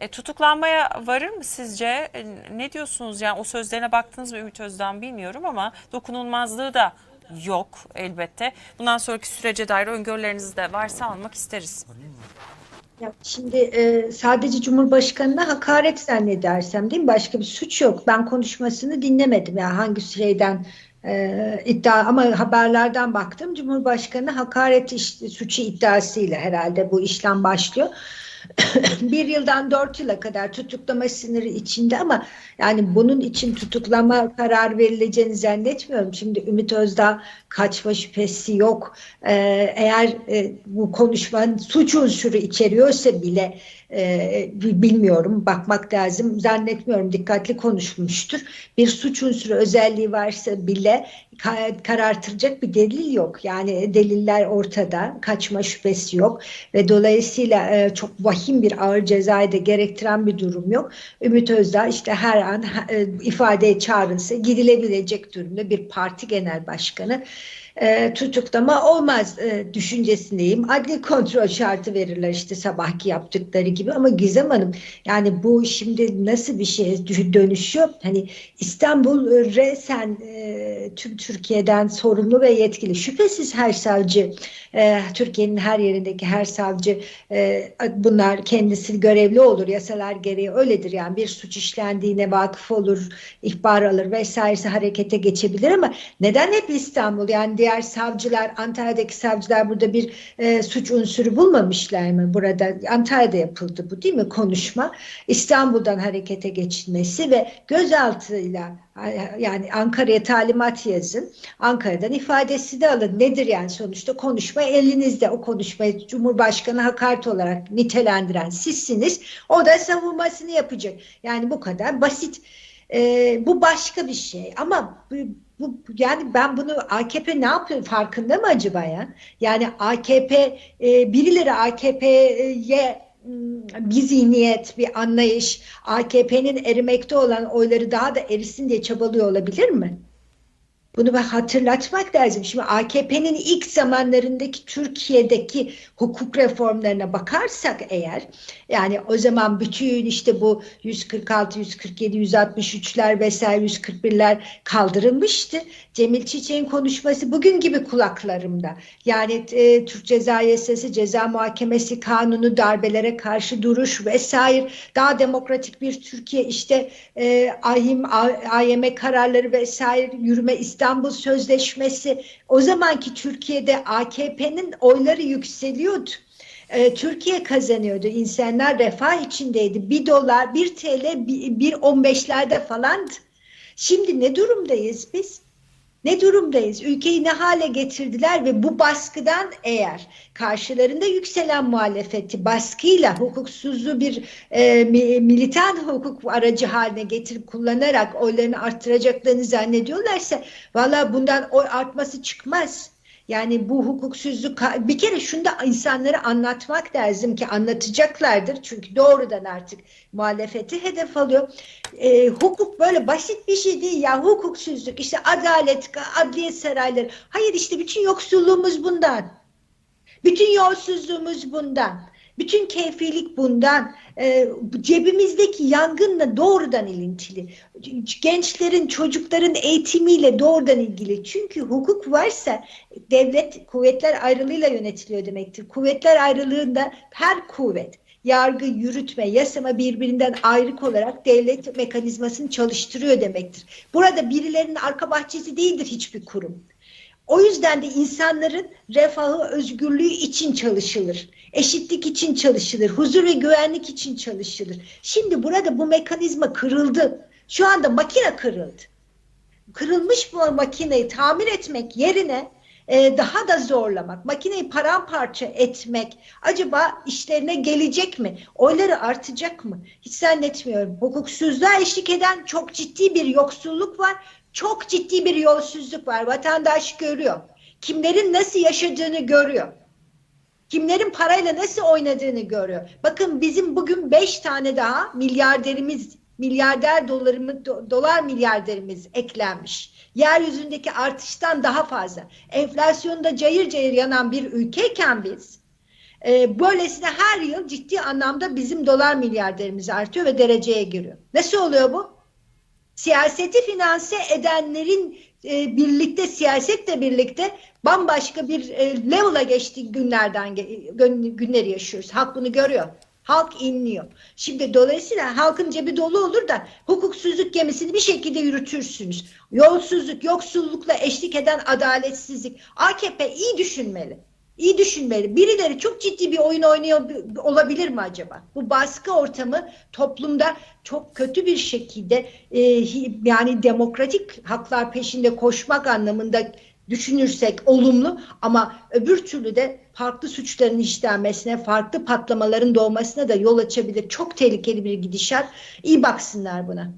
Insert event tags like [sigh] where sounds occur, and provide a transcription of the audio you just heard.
E, tutuklanmaya varır mı sizce? E, ne diyorsunuz? Yani o sözlerine baktınız mı Ümit Özdağ bilmiyorum ama dokunulmazlığı da yok elbette. Bundan sonraki sürece dair öngörülerinizi de varsa almak isteriz. Ya şimdi e, sadece Cumhurbaşkanı'na hakaret zannedersem değil mi? Başka bir suç yok. Ben konuşmasını dinlemedim. Yani hangi şeyden e, iddia ama haberlerden baktım. Cumhurbaşkanı hakaret iş, suçu iddiasıyla herhalde bu işlem başlıyor. [laughs] bir yıldan dört yıla kadar tutuklama sınırı içinde ama yani bunun için tutuklama karar verileceğini zannetmiyorum. Şimdi Ümit Özdağ kaçma şüphesi yok. Ee, eğer e, bu konuşmanın suç unsuru içeriyorsa bile e, bilmiyorum bakmak lazım zannetmiyorum dikkatli konuşmuştur. Bir suç unsuru özelliği varsa bile ka- karartılacak bir delil yok. Yani deliller ortada kaçma şüphesi yok ve dolayısıyla e, çok vahim bir ağır cezayı da gerektiren bir durum yok. Ümit Özdağ işte her an e, ifadeye çağrılsa gidilebilecek durumda bir parti genel başkanı e, tutuklama olmaz e, düşüncesindeyim. Adli kontrol şartı verirler işte sabahki yaptıkları ama Gizem Hanım yani bu şimdi nasıl bir şeye dü- dönüşüyor? Hani İstanbul resen e, tüm Türkiye'den sorumlu ve yetkili. Şüphesiz her savcı e, Türkiye'nin her yerindeki her savcı e, bunlar kendisi görevli olur. Yasalar gereği öyledir. Yani bir suç işlendiğine vakıf olur, ihbar alır vesairesi harekete geçebilir ama neden hep İstanbul? Yani diğer savcılar, Antalya'daki savcılar burada bir e, suç unsuru bulmamışlar mı? Burada Antalya'da yapıldı bu değil mi konuşma? İstanbul'dan harekete geçilmesi ve gözaltıyla yani Ankara'ya talimat yazın. Ankara'dan ifadesi de alın. Nedir yani sonuçta konuşma elinizde. O konuşmayı Cumhurbaşkanı hakaret olarak nitelendiren sizsiniz. O da savunmasını yapacak. Yani bu kadar basit. Ee, bu başka bir şey ama bu, bu yani ben bunu AKP ne yapıyor farkında mı acaba ya? Yani AKP e, birileri AKP'ye bir zihniyet, bir anlayış, AKP'nin erimekte olan oyları daha da erisin diye çabalıyor olabilir mi? Bunu ben hatırlatmak lazım. Şimdi AKP'nin ilk zamanlarındaki Türkiye'deki hukuk reformlarına bakarsak eğer yani o zaman bütün işte bu 146, 147, 163'ler vesaire 141'ler kaldırılmıştı. Cemil Çiçek'in konuşması bugün gibi kulaklarımda. Yani e, Türk Ceza Yasası, Ceza Muhakemesi Kanunu, darbelere karşı duruş vesaire daha demokratik bir Türkiye işte e, AYİM, AYM kararları vesaire yürüme İstanbul Sözleşmesi o zamanki Türkiye'de AKP'nin oyları yükseliyordu. Ee, Türkiye kazanıyordu. İnsanlar refah içindeydi. Bir dolar, bir TL, bir, bir on beşlerde falandı. Şimdi ne durumdayız biz? Ne durumdayız? Ülkeyi ne hale getirdiler ve bu baskıdan eğer karşılarında yükselen muhalefeti baskıyla hukuksuzluğu bir e, militan hukuk aracı haline getirip kullanarak oylarını arttıracaklarını zannediyorlarsa valla bundan oy artması çıkmaz. Yani bu hukuksuzluk bir kere şunu da insanlara anlatmak lazım ki anlatacaklardır. Çünkü doğrudan artık muhalefeti hedef alıyor. E, hukuk böyle basit bir şey değil ya hukuksuzluk işte adalet, adliye sarayları. Hayır işte bütün yoksulluğumuz bundan. Bütün yolsuzluğumuz bundan. Bütün keyfilik bundan. E, cebimizdeki yangınla doğrudan ilintili. Gençlerin, çocukların eğitimiyle doğrudan ilgili. Çünkü hukuk varsa devlet kuvvetler ayrılığıyla yönetiliyor demektir. Kuvvetler ayrılığında her kuvvet yargı, yürütme, yasama birbirinden ayrık olarak devlet mekanizmasını çalıştırıyor demektir. Burada birilerinin arka bahçesi değildir hiçbir kurum. O yüzden de insanların refahı, özgürlüğü için çalışılır. Eşitlik için çalışılır. Huzur ve güvenlik için çalışılır. Şimdi burada bu mekanizma kırıldı. Şu anda makine kırıldı. Kırılmış bu makineyi tamir etmek yerine e, daha da zorlamak, makineyi paramparça etmek acaba işlerine gelecek mi? Oyları artacak mı? Hiç zannetmiyorum. Hukuksuzluğa eşlik eden çok ciddi bir yoksulluk var. Çok ciddi bir yolsuzluk var. Vatandaş görüyor. Kimlerin nasıl yaşadığını görüyor. Kimlerin parayla nasıl oynadığını görüyor. Bakın bizim bugün beş tane daha milyarderimiz, milyarder dolarımız, dolar milyarderimiz eklenmiş. Yeryüzündeki artıştan daha fazla. Enflasyonda cayır cayır yanan bir ülkeyken biz E, böylesine her yıl ciddi anlamda bizim dolar milyarderimiz artıyor ve dereceye giriyor. Nasıl oluyor bu? Siyaseti finanse edenlerin e, birlikte siyasetle birlikte bambaşka bir e, level'a geçtiği günlerden günleri yaşıyoruz. Halk bunu görüyor. Halk inliyor. Şimdi dolayısıyla halkın cebi dolu olur da hukuksuzluk gemisini bir şekilde yürütürsünüz. Yolsuzluk, yoksullukla eşlik eden adaletsizlik. AKP iyi düşünmeli. İyi düşünmeli. Birileri çok ciddi bir oyun oynuyor olabilir mi acaba? Bu baskı ortamı toplumda çok kötü bir şekilde e, yani demokratik haklar peşinde koşmak anlamında düşünürsek olumlu ama öbür türlü de farklı suçların işlenmesine, farklı patlamaların doğmasına da yol açabilir. Çok tehlikeli bir gidişat. İyi baksınlar buna.